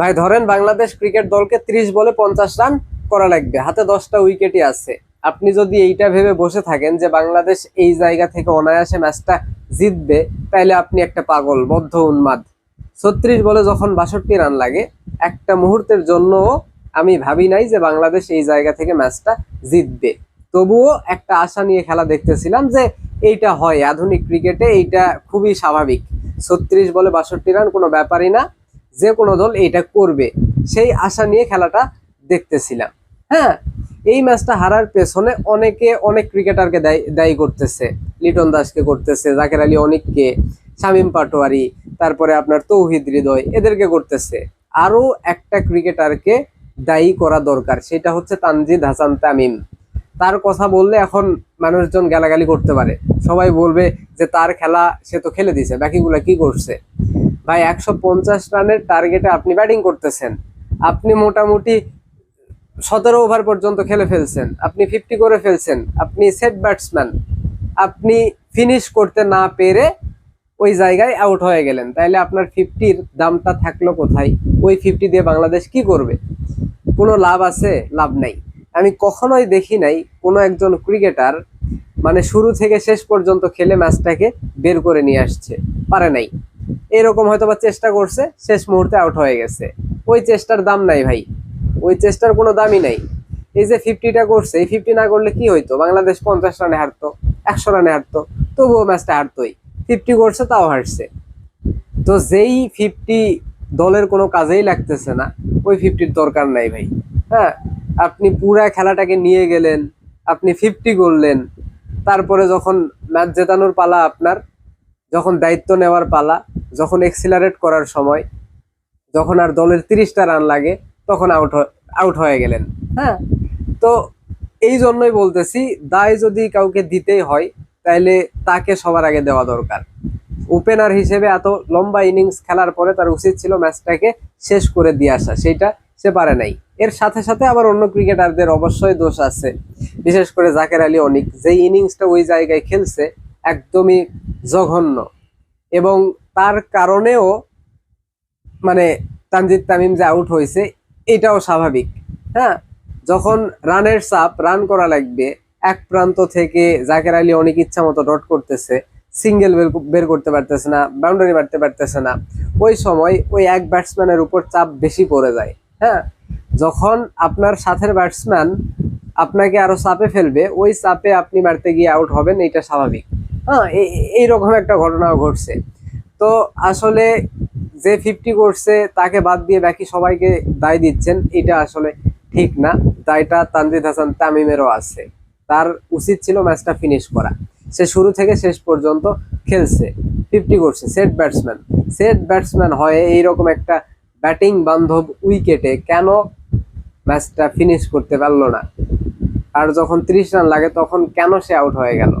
ভাই, ধরেন বাংলাদেশ ক্রিকেট দলকে ত্রিশ বলে পঞ্চাশ রান করা লাগবে, হাতে দশটা উইকেটই আছে। আপনি যদি এইটা ভেবে বসে থাকেন যে বাংলাদেশ এই জায়গা থেকে অনায়াসে ম্যাচটা জিতবে তাহলে আপনি একটা পাগল, বদ্ধ উন্মাদ। ছত্রিশ বলে যখন বাষট্টি রান লাগে, একটা মুহূর্তের জন্য আমি ভাবি নাই যে বাংলাদেশ এই জায়গা থেকে ম্যাচটা জিতবে। তবুও একটা আশা নিয়ে খেলা দেখতেছিলাম যে এইটা হয়, আধুনিক ক্রিকেটে এইটা খুবই স্বাভাবিক। ছত্রিশ বলে বাষট্টি রান কোনো ব্যাপারই না যে কোনো দল এইটা করবে। সেই আশা নিয়ে খেলাটা দেখতেছিলাম। হ্যাঁ এই ম্যাচটা হারার পেছনে অনেকে অনেক ক্রিকেটারকে দায়ী দায়ী করতেছে। লিটন দাসকে করতেছে, জাকের আলী অনেককে, শামীম পাটোয়ারি, তারপরে আপনার তৌহিদ হৃদয়, এদেরকে করতেছে। আরও একটা ক্রিকেটারকে দায়ী করা দরকার, সেটা হচ্ছে তানজিদ হাসান তামিম। তার কথা বললে এখন মানুষজন গালাগালি করতে পারে। সবাই বলবে যে, তার খেলা সে তো খেলে দিছে, বাকিগুলা কি করছে? ভাই, একশো পঞ্চাশ রানের টার্গেটে আপনি ব্যাটিং করতেছেন। আপনি মোটামুটি সতেরো ওভার পর্যন্ত খেলে ফেলছেন। আপনি ফিফটি করে ফেলছেন। আপনি সেট ব্যাটসম্যান আপনি ফিনিশ করতে না পেরে ওই জায়গায় আউট হয়ে গেলেন। তাইলে আপনার ফিফটির দামটা থাকল কোথায়? ওই ফিফটি দিয়ে বাংলাদেশ কি করবে? কোনো লাভ আছে? লাভ নাই। আমি কখনোই দেখি নাই কোনো একজন ক্রিকেটার মানে শুরু থেকে শেষ পর্যন্ত খেলে ম্যাচটাকে বের করে নিয়ে আসছে। পারে নাই। এরকম হয়তো বা চেষ্টা করছে, শেষ মুহূর্তে আউট হয়ে গেছে। ওই চেষ্টার দাম নাই ভাই। ওই চেষ্টার কোনো দামই নাই। এই যে ফিফটিটা করছে, এই ফিফটি না করলে কি হইতো? বাংলাদেশ পঞ্চাশ রানে হারতো, একশো রানে হারতো, তবুও ম্যাচটা হারতোই। ফিফটি করছে, তাও হারছে। তো যেই ফিফটি দলের কোনো কাজেই লাগতেছে না, ওই ফিফটির দরকার নাই ভাই। হ্যাঁ আপনি পুরা খেলাটাকে নিয়ে গেলেন, আপনি ফিফটি করলেন, তারপরে যখন ম্যাচ জেতানোর পালা আপনার, যখন দায়িত্ব নেওয়ার পালা যখন এক্সিলারেট করার সময়, যখন আর দলের তিরিশটা রান লাগে, তখন আউট আউট হয়ে গেলেন। হ্যাঁ? তো এই জন্যই বলতেছি, দায় যদি কাউকে দিতেই হয় তাহলে তাকে সবার আগে দেওয়া দরকার। ওপেনার হিসেবে এত লম্বা ইনিংস খেলার পরে তার উচিত ছিল ম্যাচটাকে শেষ করে দিয়ে আসা, সেইটা সে পারে নাই। এর সাথে সাথে আবার অন্য ক্রিকেটারদের অবশ্যই দোষ আছে। বিশেষ করে জাকের আলী অনিক, যেই ইনিংসটা ওই জায়গায় খেলছে, একদমই জঘন্য। এবং তার কারণেও মানে তানজিদ তামিম যে আউট হয়েছে, এটাও স্বাভাবিক। হ্যাঁ? যখন রানের চাপ রান করা লাগবে, এক প্রান্ত থেকে জাকের আলী অনেক ইচ্ছা মতো ডট করতেছে সিঙ্গেল বের করতে পারতেছে না বাউন্ডারি মারতে পারতেছে না। ওই সময় ওই এক ব্যাটসম্যানের উপর চাপ বেশি পড়ে যায়। হ্যাঁ? যখন আপনার সাথের ব্যাটসম্যান আপনাকে আরও চাপে ফেলবে, ওই চাপে আপনি মারতে গিয়ে আউট হবেন এটা স্বাভাবিক। হ্যাঁ? এই- এইরকম একটা ঘটনাও ঘটছে। তো আসলে যে ফিফটি করছে, তাকে বাদ দিয়ে বাকি সবাইকে দায় দিচ্ছেন, এটা আসলে ঠিক না। দায়টা তানজিদ হাসান তামিমেরও আছে। তার উচিত ছিল ম্যাচটা ফিনিশ করা। সে শুরু থেকে শেষ পর্যন্ত খেলছে। ফিফটি করছে সেট ব্যাটসম্যান সেট ব্যাটসম্যান হয়ে এইরকম একটা ব্যাটিং বান্ধব উইকেটে কেন ম্যাচটা ফিনিশ করতে পারল না? আর যখন ত্রিশ রান লাগে, তখন কেন সে আউট হয়ে গেল?